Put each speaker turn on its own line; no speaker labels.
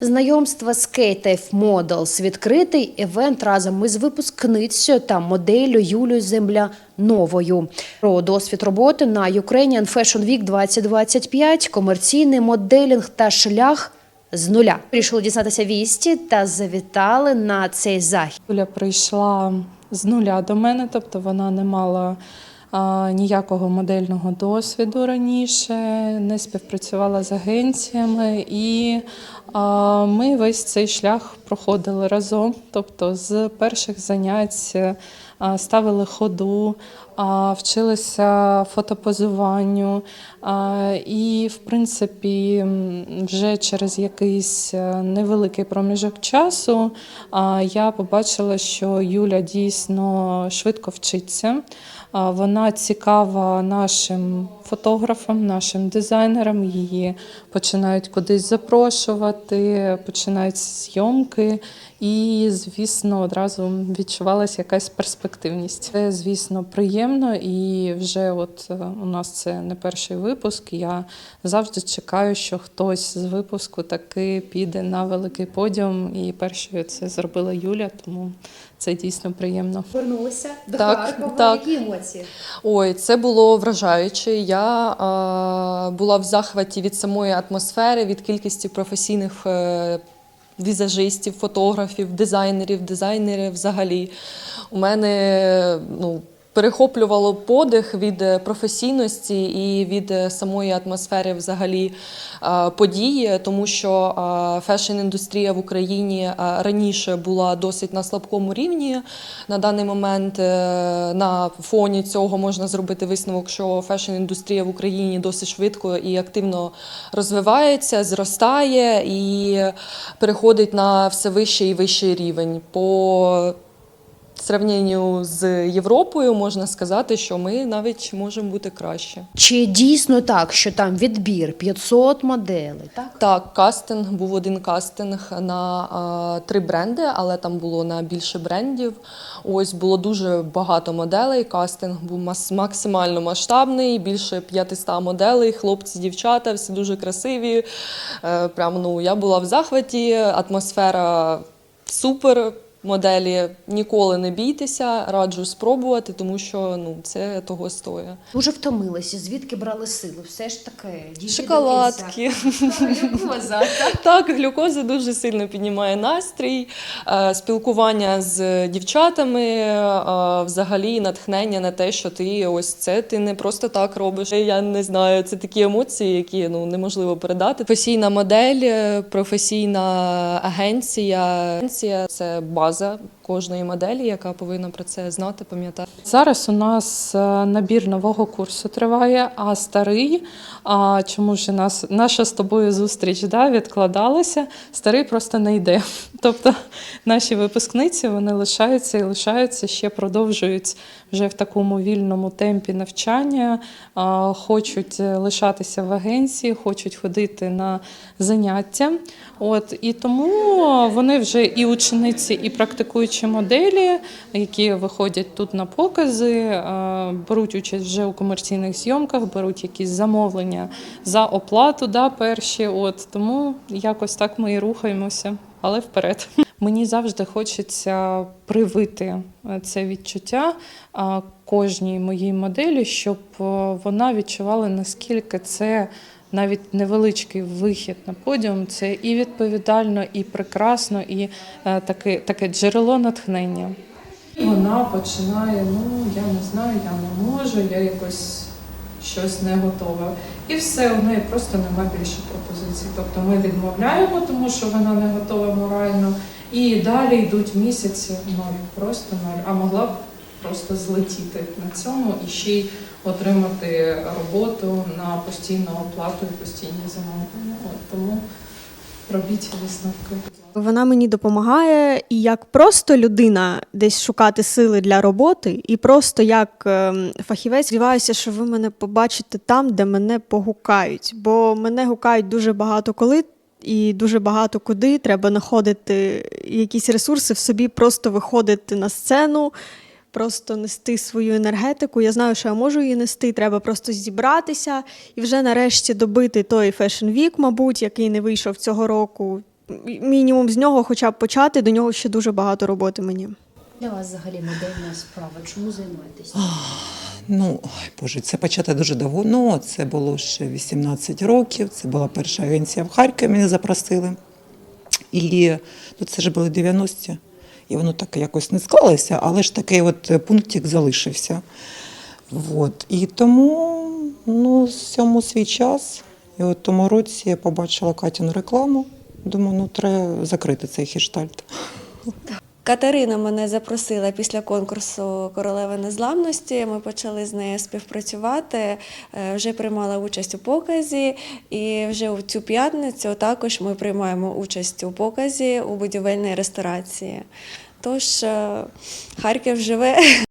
Знайомство з KTF Models – відкритий івент разом із випускницею та моделлю Юлією Земля Новою. Про досвід роботи на Ukrainian Fashion Week 2025, комерційний моделінг та шлях з нуля. Вирішили дізнатися вісті та завітали на цей захід.
Юля прийшла з нуля до мене, тобто вона не мала ніякого модельного досвіду раніше, не співпрацювала з агенціями, і ми весь цей шлях проходили разом. Тобто з перших занять ставили ходу, вчилися фотопозуванню. І, в принципі, вже через якийсь е, невеликий проміжок часу я побачила, що Юля дійсно швидко вчиться. Вона цікава нашим фотографам, нашим дизайнерам. Її починають кудись запрошувати, починаються зйомки. І, звісно, одразу відчувалася якась перспективність. Це, звісно, приємно, і вже от е, у нас це не перший випуск. Я завжди чекаю, що хтось з випуску таки піде на великий подіум. І першою це зробила Юля, тому це дійсно приємно.
Повернулися до
Так,
Харкова.
так.
Які емоції?
Ой, це було вражаюче. Я е, була в захваті від самої атмосфери, від кількості професійних е, візажистів, фотографів, дизайнерів, дизайнерів взагалі. У мене ну, перехоплювало подих від е, професійності і від е, самої атмосфери взагалі е, події, тому що фешн-індустрія в Україні раніше була досить на слабкому рівні. На даний момент на фоні цього можна зробити висновок, що фешн-індустрія в Україні досить швидко і активно розвивається, зростає і переходить на все вищий і вищий рівень. По сравненню з Європою можна сказати, що ми навіть можемо бути краще.
Чи дійсно так, що там відбір 500 моделей? Так?
Так, кастинг був один кастинг на а, три бренди, але там було на більше брендів. Ось було дуже багато моделей. Кастинг був максимально масштабний, більше 500 моделей, хлопці, дівчата, всі дуже красиві. Е, прям ну я була в захваті, атмосфера супер. Моделі ніколи не бійтеся, раджу спробувати, тому що ну це того стоїть.
Дуже втомилися. Звідки брали сили? Все ж таки, дійти
Шоколадки.
Глюкоза, так?
Так, глюкоза дуже сильно піднімає настрій, е, спілкування з дівчатами, е, взагалі натхнення на те, що ти ось це ти не просто так робиш. Я не знаю, це такі емоції, які ну неможливо передати. Професійна модель, е, професійна агенція. Агенція це база кожної моделі, яка повинна про це знати, пам'ятати.
Зараз у нас е, набір нового курсу триває, а старий, а чому ж нас наша з тобою зустріч да, відкладалася, старий просто не йде. Тобто наші випускниці вони лишаються і лишаються, ще продовжують вже в такому вільному темпі навчання, хочуть е, лишатися в агенції, хочуть ходити на заняття. От і тому вони вже і учениці, і практикуючі моделі, які виходять тут на покази, е, беруть участь вже у комерційних зйомках, беруть якісь замовлення за оплату, да, перші. От тому якось так ми і рухаємося, але вперед. Мені завжди хочеться привити е, це відчуття а, кожній моїй моделі, щоб е, вона відчувала наскільки це навіть невеличкий вихід на подіум. Це і відповідально, і прекрасно, і е, таке, таке джерело натхнення. Вона починає: ну я не знаю, я не можу, я якось щось не готова. І все, у неї просто немає більше пропозицій. Тобто ми відмовляємо, тому що вона не готова морально. І далі йдуть місяці ноль, просто ноль. А могла б просто злетіти на цьому і ще й отримати роботу на постійну оплату і постійні замовлення. От тому робіть висновки.
Вона мені допомагає і як просто людина десь шукати сили для роботи, і просто як ем, фахівець сподіваюся, що ви мене побачите там, де мене погукають. Бо мене гукають дуже багато коли. І дуже багато куди треба знаходити якісь ресурси в собі, просто виходити на сцену, просто нести свою енергетику. Я знаю, що я можу її нести. Треба просто зібратися і вже нарешті добити той Fashion Week, мабуть, який не вийшов цього року. мінімум з нього, хоча б почати, до нього ще дуже багато роботи мені.
Для вас взагалі модельна справа. Чому займаєтесь?
Ну, ой, Боже, це почати дуже давно. Це було ще 18 років. Це була перша агенція в Харкові, мене запросили. І ну, це ж були 90-ті. І воно так якось не склалося, але ж такий от пунктик залишився. От. І тому ну, цьому свій час. І от тому році я побачила Катіну рекламу. Думаю, ну треба закрити цей хештальт.
Катерина мене запросила після конкурсу Королеви Незламності. Ми почали з нею співпрацювати, е, вже приймала участь у показі, і вже в цю п'ятницю також ми приймаємо участь у показі у будівельній ресторації. Тож е, Харків живе.